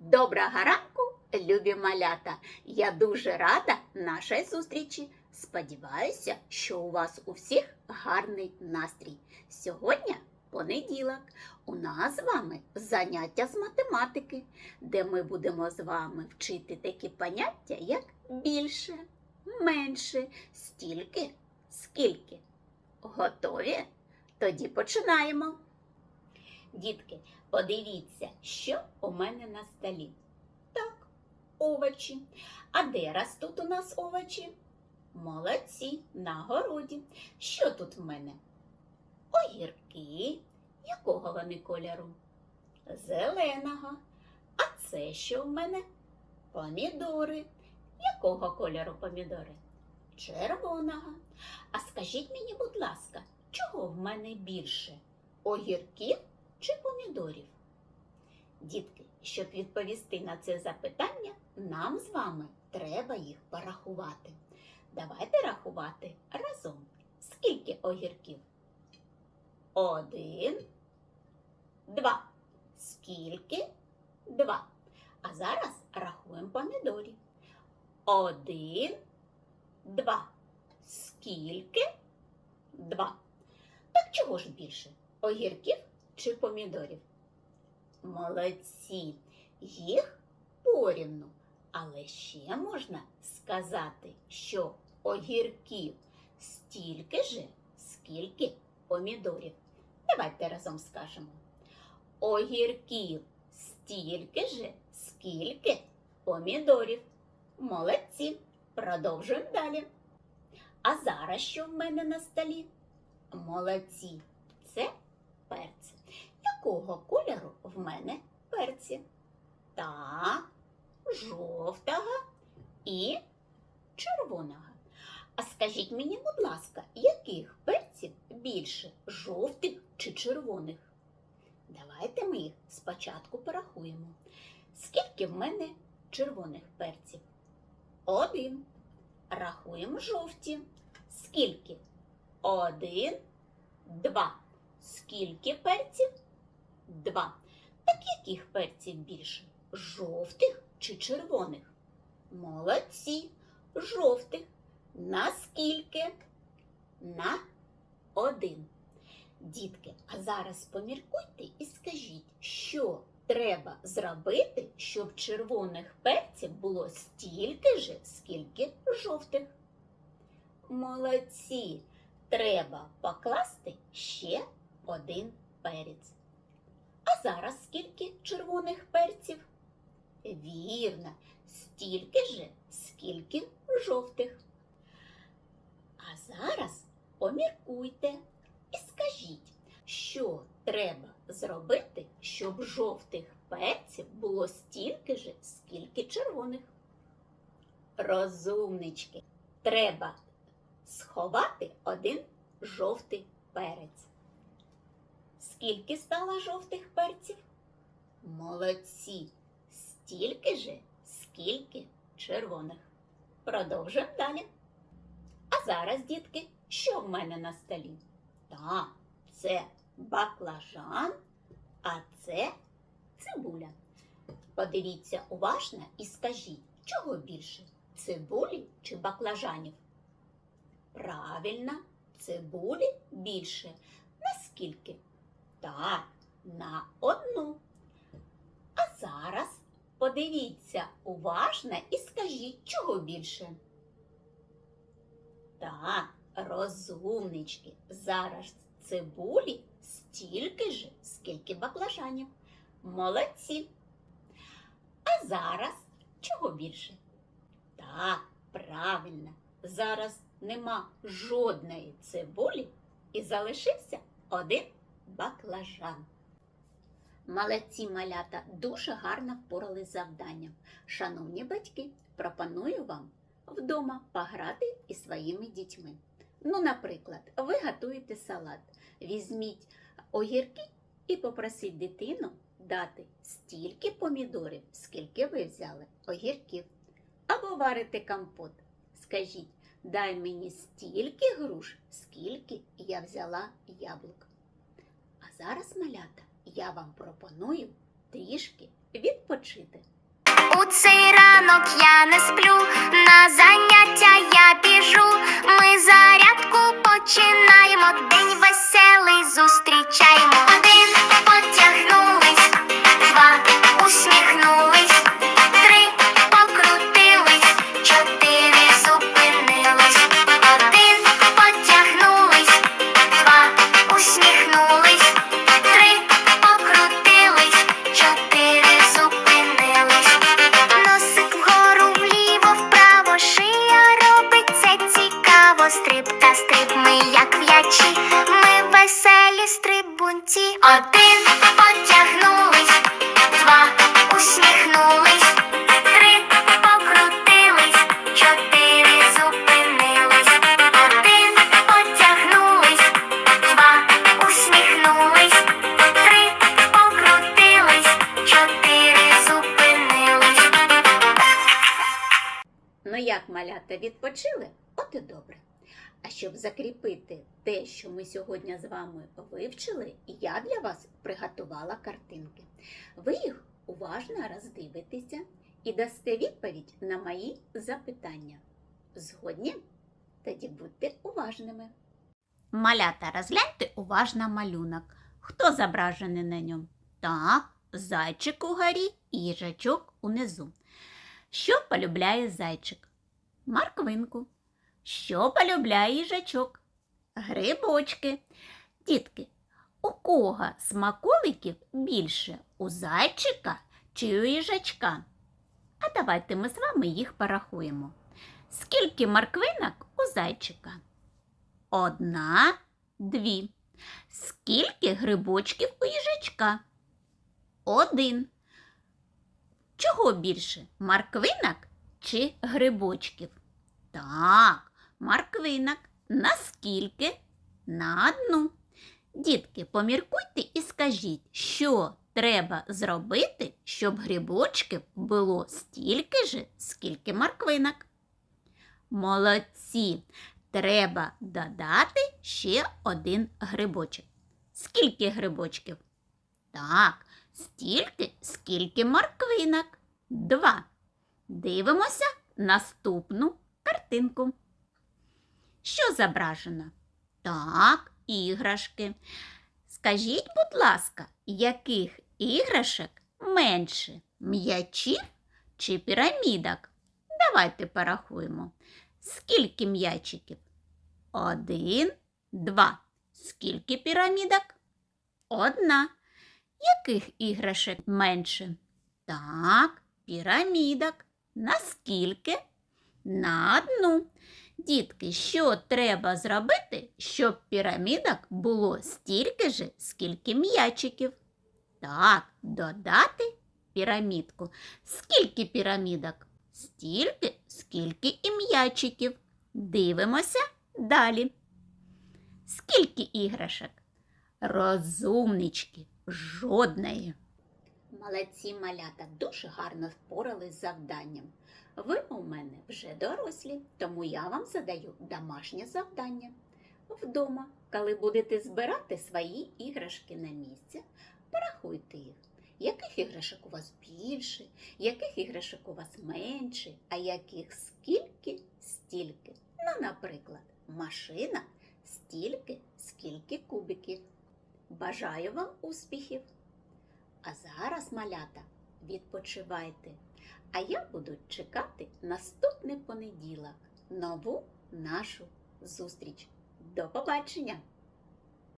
Доброго ранку, любі малята! Я дуже рада нашій зустрічі. Сподіваюся, що у вас у всіх гарний настрій. Сьогодні понеділок. У нас з вами заняття з математики, де ми будемо з вами вчити такі поняття, як більше, менше, стільки, скільки. Готові? Тоді починаємо. Дітки, подивіться, що у мене на столі. Так, овочі. А де ростуть у нас овочі? Молодці, на городі. Що тут в мене? Огірки. Якого вони кольору? Зеленого. А це що в мене? Помідори. Якого кольору помідори? Червоного. А скажіть мені, будь ласка, чого в мене більше? Огірків чи помідорів? Дітки, щоб відповісти на це запитання, нам з вами треба їх порахувати. Давайте рахувати разом. Скільки огірків? Один, два. Скільки? Два. А зараз рахуємо помідорів. Один, два. Скільки? Два. Так чого ж більше? Огірків чи помідорів? Молодці, їх порівну. Але ще можна сказати, що огірків стільки же, скільки помідорів. Давайте разом скажемо. Огірків стільки же, скільки помідорів. Молодці. Продовжуємо далі. А зараз що в мене на столі? Молодці. Якого кольору в мене перці? Так, жовтого і червоного. А скажіть мені, будь ласка, яких перців більше жовтих чи червоних? Давайте ми їх спочатку порахуємо. Скільки в мене червоних перців? Один. Рахуємо жовті. Скільки? Один, два. Скільки перців? Два. Так яких перців більше? Жовтих чи червоних? Молодці. Жовтих. На скільки? На один. Дітки, а зараз поміркуйте і скажіть, що треба зробити, щоб червоних перців було стільки же, скільки жовтих. Молодці! Треба покласти ще один перець. А зараз скільки червоних перців? Вірно, стільки же, скільки жовтих. А зараз поміркуйте і скажіть, що треба зробити, щоб жовтих перців було стільки же, скільки червоних. Розумнички, треба сховати один жовтий перець. Скільки стало жовтих перців? Молодці! Стільки же, скільки червоних. Продовжуємо далі. А зараз, дітки, що в мене на столі? Так, це баклажан, а це цибуля. Подивіться уважно і скажіть, чого більше? Цибулі чи баклажанів? Правильно, цибулі більше. Наскільки? Так, на одну. А зараз подивіться уважно і скажіть, чого більше. Так, розумнички, зараз цибулі стільки ж, скільки баклажанів. Молодці. А зараз чого більше? Так, правильно, зараз нема жодної цибулі і залишився один баклажан. Молодці малята дуже гарно впорались з завданням. Шановні батьки, пропоную вам вдома пограти із своїми дітьми. Ну, наприклад, ви готуєте салат. Візьміть огірки і попросіть дитину дати стільки помідорів, скільки ви взяли огірків. Або варите компот. Скажіть, дай мені стільки груш, скільки я взяла яблук. Зараз, малята, я вам пропоную трішки відпочити. У цей ранок я не сплю, на заняття я біжу. Ми зарядку починаємо, день веселий зустрічаємо. Один потягнулись, два усміхнулись, три покрутились, чотири зупинились. Один потягнулись, два усміхнулись, три покрутились, чотири зупинились. Ну як малята відпочили? От і добре. А щоб закріпити те, що ми сьогодні з вами вивчили, я для вас приготувала картинки. Ви їх уважно роздивитеся і дасте відповідь на мої запитання. Згодні? Тоді будьте уважними. Малята, розгляньте уважно малюнок. Хто зображений на ньому? Так, зайчик угорі і їжачок унизу. Що полюбляє зайчик? Марквинку. Що полюбляє їжачок? Грибочки. Дітки, у кого смаколиків більше? У зайчика чи у їжачка? А давайте ми з вами їх порахуємо. Скільки морквинок у зайчика? Одна, дві. Скільки грибочків у їжачка? Один. Чого більше? Морквинок чи грибочків? Так, морквинок. Наскільки? На одну. Дітки, поміркуйте і скажіть, що треба зробити, щоб грибочків було стільки ж, скільки морквинок. Молодці! Треба додати ще один грибочок. Скільки грибочків? Так, стільки, скільки морквинок. Два. Дивимося наступну картинку. Що зображено? Так, іграшки. Скажіть, будь ласка, яких іграшок менше м'ячів чи пірамідок? Давайте порахуємо. Скільки м'ячиків? Один, два. Скільки пірамідок? Одна. Яких іграшок менше? Так, пірамідок. Наскільки? На одну. Дітки, що треба зробити, щоб пірамідок було стільки ж, скільки м'ячиків? Так, додати пірамідку. Скільки пірамідок? Стільки, скільки і м'ячиків. Дивимося далі. Скільки іграшок? Розумнички, жодної. Молодці малята дуже гарно впорались з завданням. Ви у мене вже дорослі, тому я вам задаю домашнє завдання. Вдома, коли будете збирати свої іграшки на місце, порахуйте їх. Яких іграшок у вас більше, яких іграшок у вас менше, а яких скільки, стільки. Ну, наприклад, машина стільки, скільки кубиків. Бажаю вам успіхів! А зараз, малята, відпочивайте. А я буду чекати наступний понеділок, нову нашу зустріч. До побачення!